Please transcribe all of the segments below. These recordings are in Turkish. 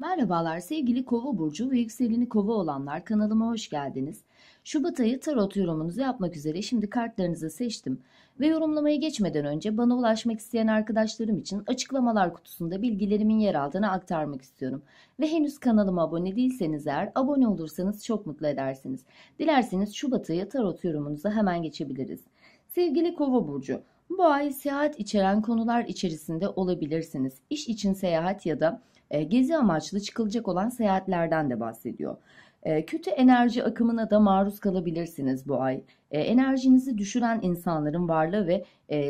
Merhabalar sevgili Kova burcu ve yükseleni Kova olanlar kanalıma hoş geldiniz. Şubat ayı tarot yorumunuzu yapmak üzere şimdi kartlarınızı seçtim ve yorumlamaya geçmeden önce bana ulaşmak isteyen arkadaşlarım için açıklamalar kutusunda bilgilerimin yer aldığını aktarmak istiyorum. Ve henüz kanalıma abone değilseniz eğer abone olursanız çok mutlu edersiniz. Dilerseniz Şubat ayı tarot yorumunuza hemen geçebiliriz. Sevgili Kova burcu, bu ay seyahat içeren konular içerisinde olabilirsiniz. İş için seyahat ya da e, gezi amaçlı çıkılacak olan seyahatlerden de bahsediyor. E, kötü enerji akımına da maruz kalabilirsiniz bu ay. E, enerjinizi düşüren insanların varlığı ve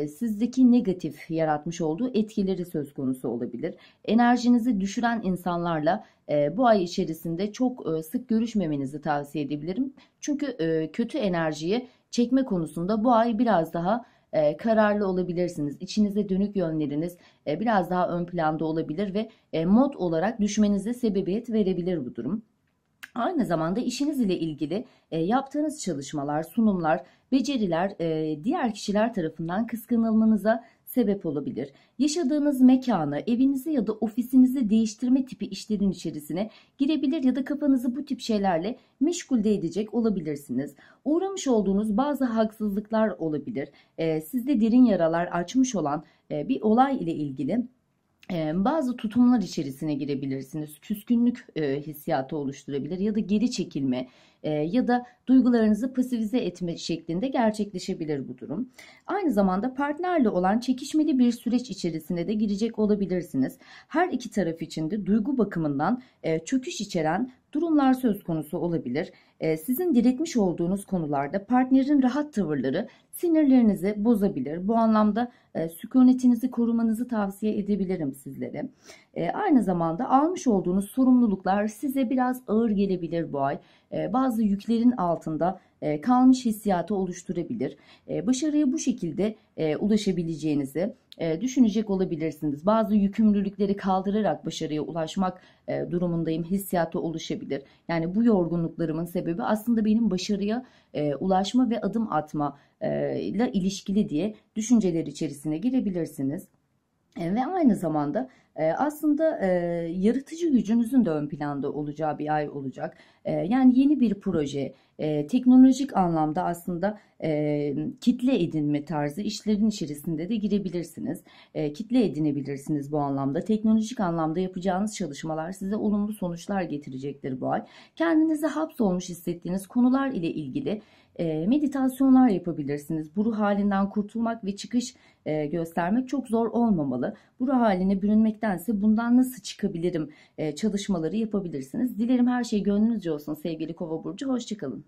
sizdeki negatif yaratmış olduğu etkileri söz konusu olabilir. Enerjinizi düşüren insanlarla bu ay içerisinde çok sık görüşmemenizi tavsiye edebilirim. Çünkü kötü enerjiyi çekme konusunda bu ay biraz daha e, kararlı olabilirsiniz. İçinize dönük yönleriniz e, biraz daha ön planda olabilir ve e, mod olarak düşmenize sebebiyet verebilir bu durum. Aynı zamanda işiniz ile ilgili e, yaptığınız çalışmalar, sunumlar, beceriler e, diğer kişiler tarafından kıskanılmanıza sebep olabilir. Yaşadığınız mekanı, evinizi ya da ofisinizi değiştirme tipi işlerin içerisine girebilir ya da kafanızı bu tip şeylerle meşgul de edecek olabilirsiniz. Uğramış olduğunuz bazı haksızlıklar olabilir. E, sizde derin yaralar açmış olan e, bir olay ile ilgili bazı tutumlar içerisine girebilirsiniz. Küskünlük hissiyatı oluşturabilir ya da geri çekilme ya da duygularınızı pasifize etme şeklinde gerçekleşebilir bu durum. Aynı zamanda partnerle olan çekişmeli bir süreç içerisine de girecek olabilirsiniz. Her iki taraf için de duygu bakımından çöküş içeren durumlar söz konusu olabilir. Sizin diretmiş olduğunuz konularda partnerin rahat tavırları sinirlerinizi bozabilir. Bu anlamda e, sükunetinizi korumanızı tavsiye edebilirim sizlere. E, aynı zamanda almış olduğunuz sorumluluklar size biraz ağır gelebilir bu ay. E, bazı yüklerin altında e, kalmış hissiyatı oluşturabilir. E, başarıya bu şekilde e, ulaşabileceğinizi e, düşünecek olabilirsiniz. Bazı yükümlülükleri kaldırarak başarıya ulaşmak durumundayım hissiyatı oluşabilir. Yani bu yorgunluklarımın sebebi aslında benim başarıya e, ulaşma ve adım atma e, ile ilişkili diye düşünceler içerisine girebilirsiniz. E, ve aynı zamanda aslında e, yaratıcı gücünüzün de ön planda olacağı bir ay olacak. Yani yeni bir proje, teknolojik anlamda aslında kitle edinme tarzı işlerin içerisinde de girebilirsiniz. Kitle edinebilirsiniz bu anlamda. Teknolojik anlamda yapacağınız çalışmalar size olumlu sonuçlar getirecektir bu ay. Kendinizi hapsolmuş hissettiğiniz konular ile ilgili e, meditasyonlar yapabilirsiniz. Bu ruh halinden kurtulmak ve çıkış e, göstermek çok zor olmamalı. Bu ruh haline bürünmektense bundan nasıl çıkabilirim çalışmaları yapabilirsiniz. Dilerim her şey gönlünüzce olsun sevgili Kova Burcu. Hoşçakalın.